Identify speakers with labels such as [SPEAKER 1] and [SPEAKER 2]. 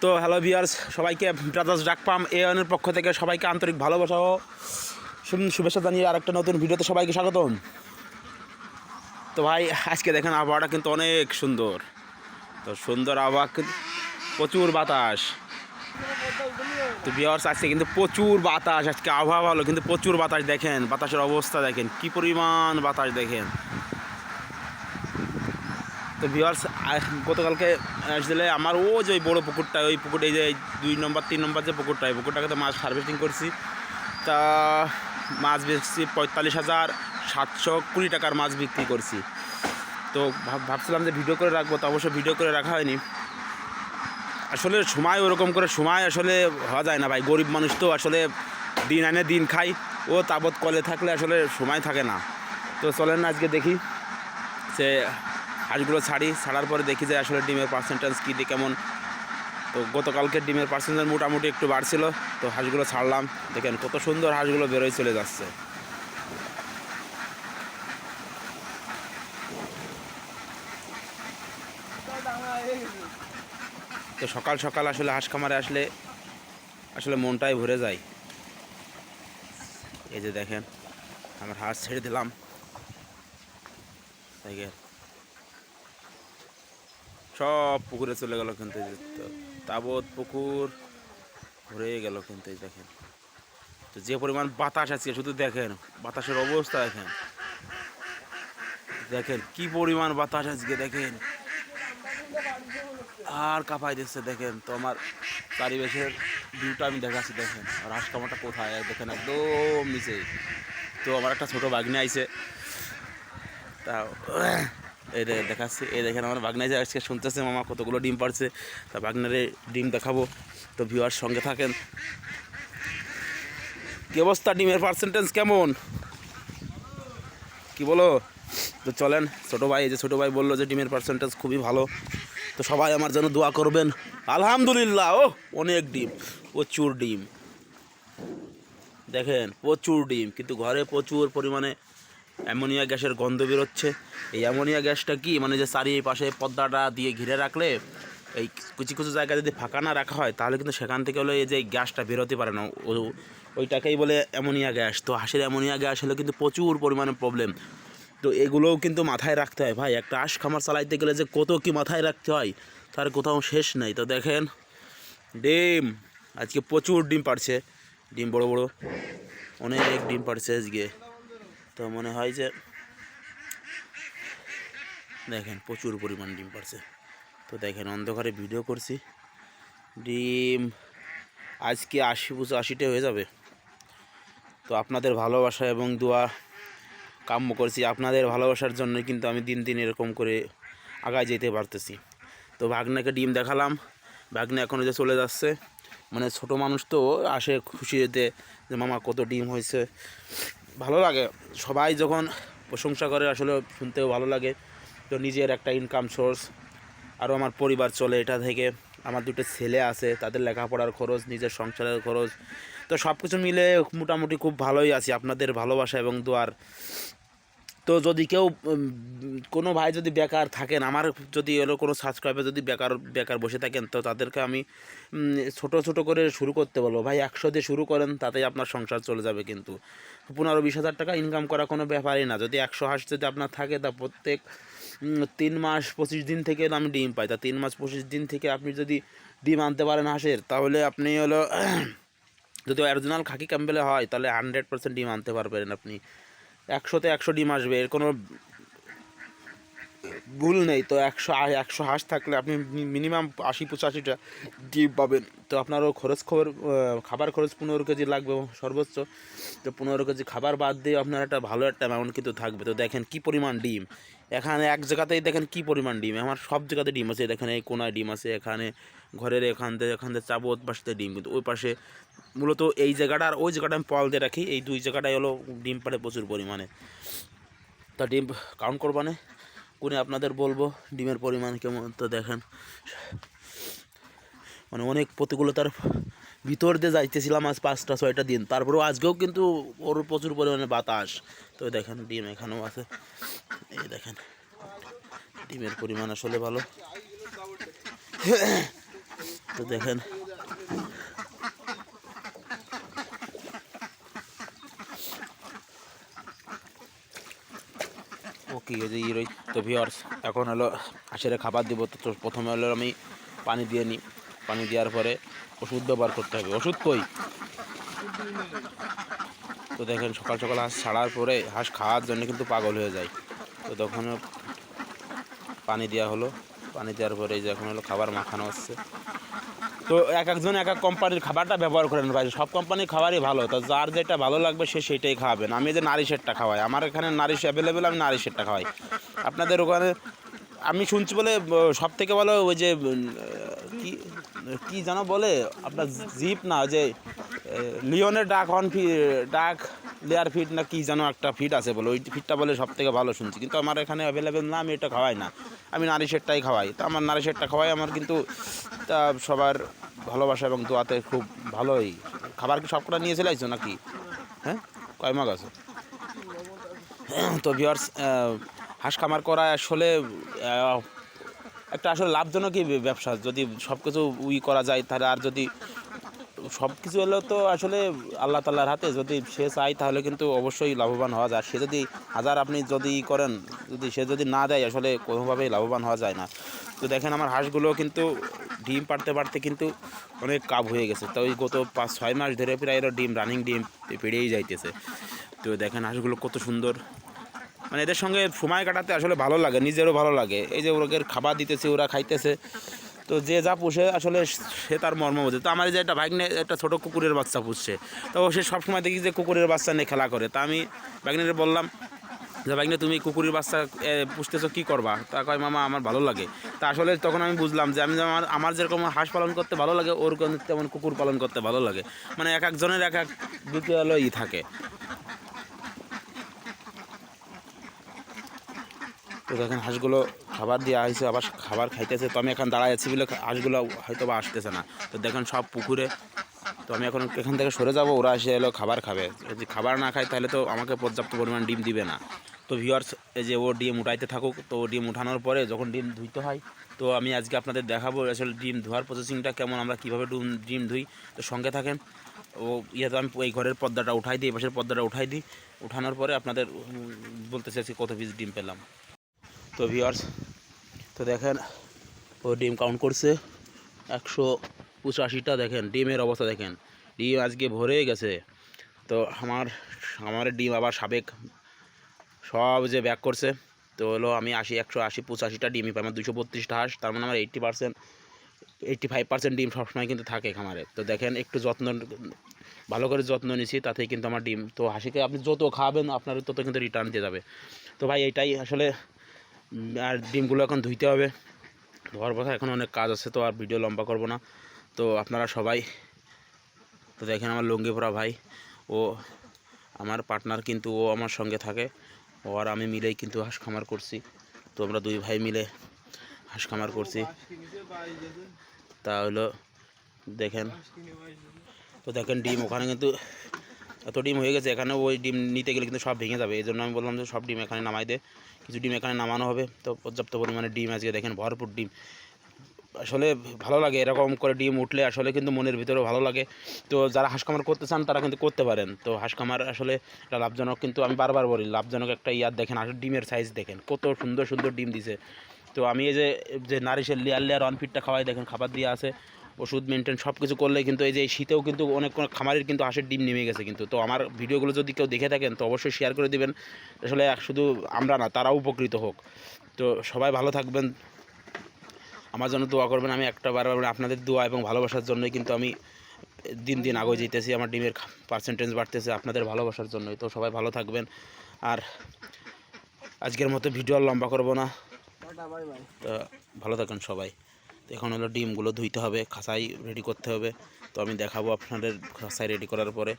[SPEAKER 1] তো hello viewers সবাইকে brothers ডাকপাম, এ অনের পক্ষ থেকে সবাইকে আন্তরিক ভালোবাসা ও শু- শুভেচ্ছা জানিয়ে আরেকটা নতুন ভিডিওতে সবাইকে স্বাগতম। তো ভাই, আজকে দেখেন আবহাওয়াটা কিন্তু অনেক সুন্দর। তো সুন্দর আবহাওয়া কিন্তু প্রচুর বাতাস। তো ভিওর্স আজকে কিন্তু প্রচুর বাতাস, আজকে আবহাওয়া ভালো, কিন্তু প্রচুর বাতাস দেখেন, বাতাসের অবস্থা দেখেন, কি পরিমাণ বাতাস দেখেন। তো ভিওয়ার্স গতকালকে আসলে আমার ও যে ওই বড়ো পুকুরটা, ওই পুকুরটা এই যে দুই নম্বর, তিন নম্বর যে পুকুরটা, এই পুকুরটাকে তো মাছ হারভেস্টিং করছি। তা, মাছ বেচছি পঁয়তাল্লিশ হাজার সাতশো কুড়ি টাকার মাছ বিক্রি করছি। তো ভাব- ভাবছিলাম যে ভিডিও করে রাখব, তো অবশ্য ভিডিও করে রাখা হয়নি। আসলে সময় ওরকম করে, সময় আসলে হওয়া যায় না ভাই। গরিব মানুষ তো আসলে দিন আনে দিন খাই, ও তাবৎ কলে থাকলে আসলে সময় থাকে না। তো চলেন আজকে দেখি সে হাঁসগুলো ছাড়ি, ছাড়ার পরে দেখি যে আসলে ডিমের পার্সেন্টেজ কী দিয়ে কেমন। তো গতকালকে ডিমের পার্সেন্টেজ মোটামুটি একটু বাড়ছিল, তো হাঁসগুলো ছাড়লাম। দেখেন কত সুন্দর হাঁসগুলো বেরোয় চলে যাচ্ছে। তো সকাল সকাল আসলে হাঁস খামারে আসলে আসলে মনটাই ভরে যায়। এই যে দেখেন, আমার হাঁস ছেড়ে দিলাম। দেখেন সব পুকুরে চলে গেল কিন্তু তাবৎ পুকুর ভরে গেল কিন্তু দেখেন। তো যে পরিমাণ বাতাস আছে, শুধু দেখেন, বাতাসের অবস্থা দেখেন। দেখেন কি পরিমাণ বাতাস আজকে, দেখেন। আর কাঁপাই দিচ্ছে, দেখেন তো আমার চারিবেশের ভিউটা আমি দেখাচ্ছি, দেখেন। আর হাঁস কামাটা কোথায় দেখেন একদম নিচে। তো আমার একটা ছোটো বাগনি আইছে। তা এই দেখাচ্ছি, এই দেখেন আমার বাগনাই যে আজকে শুনতেছে, মামা কতগুলো ডিম পারছে তা বাগনারে ডিম দেখাবো। তো ভিউয়ার সঙ্গে থাকেন। কি অবস্থা ডিমের পার্সেন্টেজ কেমন? কি বলো? তো চলেন, ছোটো ভাই, এই যে ছোটো ভাই বলল যে ডিমের পার্সেন্টেজ খুবই ভালো। তো সবাই আমার জন্য দোয়া করবেন। আলহামদুলিল্লাহ ও অনেক ডিম, প্রচুর ডিম। দেখেন, প্রচুর ডিম, কিন্তু ঘরে প্রচুর পরিমাণে অ্যামোনিয়া গ্যাসের গন্ধ বেরোচ্ছে। এই অ্যামোনিয়া গ্যাসটা কি? মানে যে চারিপাশে পর্দাটা দিয়ে ঘিরে রাখলে এই কিছু কিছু জায়গায় যদি ফাঁকা না রাখা হয়, তাহলে কিন্তু সেখান থেকে হলো এই যে গ্যাসটা বেরোতে পারে না। ওইটাকেই বলে অ্যামোনিয়া গ্যাস। তো হাঁসের অ্যামোনিয়া গ্যাস হলে কিন্তু প্রচুর পরিমাণে প্রবলেম তো এগুলোও কিন্তু মাথায় রাখতে হয়। ভাই, একটা হাঁস খামার চালাইতে গেলে যে কত কি মাথায় রাখতে হয়, তার কোথাও শেষ নেই। তো দেখেন, ডিম! আজকে প্রচুর ডিম পাড়ছে। ডিম বড় বড়। অনেক ডিম পাড়ছে আজকে। তো মনে হয় যে দেখেন প্রচুর পরিমাণ ডিম পাড়ছে। তো দেখেন অন্ধকারে ভিডিও করছি। ডিম আজকে আশি পুজো আশিটা হয়ে যাবে। তো আপনাদের ভালোবাসা এবং দোয়া কাম্য করছি। আপনাদের ভালোবাসার জন্য কিন্তু আমি দিন দিন এরকম করে আগায় যেতে পারতেছি। তো ভাগ্নাকে ডিম দেখালাম। ভাগ্নে এখনও যে চলে যাচ্ছে। মানে ছোট মানুষ তো আসে খুশি হতে যে, মামা, কত ডিম হয়েছে? ভালো লাগে। সবাই যখন প্রশংসা করে, আসলে শুনতেও ভালো লাগে। তো নিজের একটা ইনকাম সোর্স আরও আমার পরিবার চলে এটা থেকে। আমার দুটো ছেলে আছে, তাদের লেখাপড়ার খরচ, নিজের সংসারের খরচ। তো সব কিছু মিলে মোটামুটি খুব ভালোই আছি। আপনাদের ভালোবাসা এবং দোয়ার তো যদি কেউ কোনো ভাই যদি বেকার থাকেন, আমার যদি এলো কোনো সাবস্ক্রাইবার যদি বেকার বেকার বসে থাকেন, তো তাদেরকে আমি ছোট ছোট করে শুরু করতে বলব। ভাই, একশো দিয়ে শুরু করেন, তাতেই আপনার সংসার চলে যাবে কিন্তু। পনেরো, বিশ হাজার টাকা ইনকাম করা কোনো ব্যাপারই না। যদি একশো হাঁস যদি আপনার থাকে, তা প্রত্যেক তিন মাস পঁচিশ দিন থেকে আমি ডিম পাই। তা তিন মাস পঁচিশ দিন থেকে আপনি যদি ডিম আনতে পারেন হাঁসের, তাহলে আপনি হলো, যদি অরিজিনাল খাকি ক্যাম্বেলে হয়, তাহলে হান্ড্রেড পার্সেন্ট ডিম আনতে পারবেন আপনি। একশোতে একশো ডিম আসবে এর কোনো ভুল নেই। তো একশো একশো হাঁস থাকলে আপনি মিনিমাম আশি পঁচাশিটা ডিম পাবেন। তো আপনারও খরচ খবর খাবার খরচ পনেরো কেজি লাগবে সর্বোচ্চ। তো পনেরো কেজি খাবার বাদ দিয়ে আপনার একটা ভালো একটা অ্যামাউন্ট কিন্তু থাকবে। তো দেখেন কি পরিমাণ ডিম। এখানে এক জায়গাতেই দেখেন কি পরিমাণ ডিম। আমার সব জায়গাতে ডিম আছে। দেখেন এই কোনায় ডিম আছে, এখানে ঘরের এখান থেকে এখান থেকে চাবত পাশে ডিম। কিন্তু ওই পাশে মূলত এই জায়গাটা আর ওই জায়গাটা আমি পল দিয়ে রাখি। এই দুই জায়গাটাই হলো ডিম পাড়ে প্রচুর পরিমাণে। তা ডিম কাউন্ট করবানে কোনে আপনাদের বলব, ডিমের পরিমাণ কেমন তো দেখেন। মানে অনেক প্রতিকূলতার ভিতর দিয়ে যাইতেছিলাম আজ পাঁচটা, ছয়টা দিন। তারপরেও আজকেও কিন্তু ওর প্রচুর পরিমাণে বাতাস। তো দেখেন, ডিম এখানেও আছে। এই দেখেন, ডিমের পরিমাণ আসলে ভালো। তো দেখেন ওকে এই যে ইরোই? তো ভিওর্স এখন হলো হাঁসের খাবার দিব, তো প্রথমে হলো আমি পানি দিয়ে নিই পানি দেওয়ার পরে ওষুধ ব্যবহার করতে হবে। ওষুধ কই? তো দেখেন, সকাল সকাল হাঁস ছাড়ার পরে হাঁস খাওয়ার জন্য কিন্তু পাগল হয়ে যায়। তো তখন পানি দেওয়া হলো। পানি দেওয়ার পরে যে এখন হলো খাবার মাখানো হচ্ছে। তো এক একজন এক এক কোম্পানির খাবারটা ব্যবহার করেন ভাই। সব কোম্পানির খাবারই ভালো। তো যার যেটা ভালো লাগবে সে সেটাই খাওয়াবেন আমি যে নারী সেটটা খাওয়াই। আমার এখানে নারী অ্যাভেলেবেল আমি নারী সেটটা খাওয়াই। আপনাদের ওখানে, আমি শুনছি বলে সব থেকে ভালো ওই যে কি কি যেন বলে, আপনার জিপ না যে লিওনের ডাক হন ডাক লেয়ার ফিট না কি যেন একটা ফিট আছে বলে, ওই ফিটটা বলে সব থেকে ভালো শুনছি। কিন্তু আমার এখানে অ্যাভেলেবেল না, আমি এটা খাওয়াই না। আমি নারী সেটটাই খাওয়াই। তো আমার নারী সেটটা খাওয়াই, আমার কিন্তু তা সবার ভালোবাসা এবং দোয়াতে খুব ভালোই। খাবার কি সবকটা নিয়ে চলে আসছো নাকি? হ্যাঁ? কয় মাগ আছে? তো ভিওর্স হাঁস খামার করা আসলে একটা আসলে লাভজনকই ব্যবসা। যদি সব কিছু উই করা যায়, তাহলে আর যদি সব কিছু হলো তো আসলে আল্লাহ তাল্লাহর হাতে। যদি সে চায় তাহলে কিন্তু অবশ্যই লাভবান হওয়া যায়। সে যদি হাজার আপনি যদি করেন, যদি সে যদি না দেয়, আসলে কোনোভাবেই লাভবান হওয়া যায় না। তো দেখেন আমার হাঁসগুলো কিন্তু ডিম পাড়তে পারতে কিন্তু অনেক কাব হয়ে গেছে। তো ওই গত পাঁচ, ছয় মাস ধরে প্রায় এরা ডিম, রানিং ডিম পেড়েই যাইতেছে। তো দেখেন হাঁসগুলো কত সুন্দর। মানে এদের সঙ্গে সময় কাটাতে আসলে ভালো লাগে, নিজেরও ভালো লাগে। এই যে ওদের খাবার দিতেছে, ওরা খাইতেছে। তো যে যা পুষে আসলে সে তার মর্ম বোঝে। তো আমার যে একটা ভাগ্নে, একটা ছোটো কুকুরের বাচ্চা পুষছে, তো সে সবসময় দেখি যে কুকুরের বাচ্চা নিয়ে খেলা করে। তা আমি ভাগ্নের বললাম যে, ভাগ্নে, তুমি কুকুরের বাচ্চা পুষতেছো, কী করবা? তা কয়, মামা, আমার ভালো লাগে। তা আসলে তখন আমি বুঝলাম যে, আমি আমার আমার যেরকম হাঁস পালন করতে ভালো লাগে ওর কিন্তু তেমন কুকুর পালন করতে ভালো লাগে। মানে এক একজনের এক এক ই থাকে। তো দেখেন হাঁসগুলো খাবার দেওয়া হয়েছে আবার খাবার খাইতেছে, তো আমি এখন দাঁড়ায় আছি বলে হাঁসগুলো হয়তো বা আসতেছে না। তো দেখেন সব পুকুরে, তো আমি এখন এখান থেকে সরে যাব, ওরা এসে এলো খাবার খাবে। যদি খাবার না খায়, তাহলে তো আমাকে পর্যাপ্ত পরিমাণ ডিম দিবে না। তো ভিওয়ার্স এই যে ও ডিম উঠাইতে থাকুক, তো ও ডিম উঠানোর পরে যখন ডিম ধুইতে হয়, তো আমি আজকে আপনাদের দেখাবো আসলে ডিম ধোয়ার প্রসেসিংটা কেমন, আমরা কীভাবে ডিম ডিম ধুই। তো সঙ্গে থাকেন, ও ইয়ে আমি এই ঘরের পর্দাটা উঠাই দিই, এই পাশের পর্দাটা উঠাই দিই। উঠানোর পরে আপনাদের বলতে চাইছি কত পিস ডিম পেলাম। তো ভিওয়ার্স তো দেখেন, ও ডিম কাউন্ট করছে একশো পঁচাশিটা, দেখেন, ডিমের অবস্থা দেখেন। ডিম আজকে ভরে গেছে। তো আমার আমার ডিম আবার সাবেক, সব যে ব্যাক করছে, তো হলো আমি আশি, একশো আশি পঁচাশিটা ডিমই পাই আমার দুশো বত্রিশটা হাঁস, তার মানে আমার eighty percent eighty five percent ডিম সবসময় কিন্তু থাকে খামারে। তো দেখেন, একটু যত্ন, ভালো করে যত্ন নিছি, তাতেই কিন্তু আমার ডিম, তো হাসিকে আপনি যত খাবেন, আপনার তত কিন্তু রিটার্ন দিয়ে যাবে। তো ভাই, এটাই আসলে আর ডিমগুলো এখন ধুইতে হবে। ধোয়ার কথা এখন অনেক কাজ আছে, তো আর ভিডিও লম্বা করব না। তো আপনারা সবাই, তো দেখেন আমার লুঙ্গি পরা ভাই, ও আমার পার্টনার কিন্তু ও আমার সঙ্গে থাকে। ও আর আমি মিলেই কিন্তু হাঁস খামার করছি। তো আমরা দুই ভাই মিলে হাঁস খামার করছি। তা হলো, দেখেন, তো দেখেন ডিম, ওখানে কিন্তু এত ডিম হয়ে গেছে এখানে ওই ডিম নিতে গেলে কিন্তু সব ভেঙে যাবে। এই জন্য আমি বললাম যে সব ডিম এখানে নামাই দে। কিছু ডিম এখানে নামানো হবে। তো পর্যাপ্ত পরিমাণে ডিম আজকে দেখেন, ভরপুর ডিম। আসলে ভালো লাগে এরকম করে ডিম উঠলে আসলে কিন্তু মনের ভিতরেও ভালো লাগে। তো যারা হাঁস খামার করতে চান, তারা কিন্তু করতে পারেন। তো হাঁস আসলে এটা লাভজনক, কিন্তু আমি বারবার বলি, লাভজনক একটা ইয়ার দেখেন আসলে ডিমের সাইজ দেখেন, কত সুন্দর সুন্দর ডিম দিছে। তো আমি এই যে যে নারিশের লেয়ার লেয়ার অন ফিটটা খাওয়াই, দেখেন খাবার দিয়ে আছে। ওষুধ মেনটেন সব কিছু করলে কিন্তু এই যে এই শীতেও কিন্তু অনেক খামারের কিন্তু হাঁসের ডিম নেমে গেছে কিন্তু। তো আমার ভিডিওগুলো যদি কেউ দেখে থাকেন তো অবশ্যই শেয়ার করে দেবেন। আসলে এক শুধু আমরা না তারাও উপকৃত হোক। তো সবাই ভালো থাকবেন। আমার জন্য দোয়া করবেন। আমি একটা বারবার আপনাদের দোয়া এবং ভালোবাসার জন্যই কিন্তু আমি দিন দিন আগে যেতেছি। আমার ডিমের পার্সেন্টেজ বাড়তেছে আপনাদের ভালোবাসার জন্যই। তো সবাই ভালো থাকবেন। আর আজকের মতো ভিডিও আর লম্বা করব না। তো ভালো থাকেন সবাই। এখন হলো ডিমগুলো ধুইতে হবে, খাসাই রেডি করতে হবে। তো আমি দেখাবো আপনাদের খাসাই রেডি করার পরে।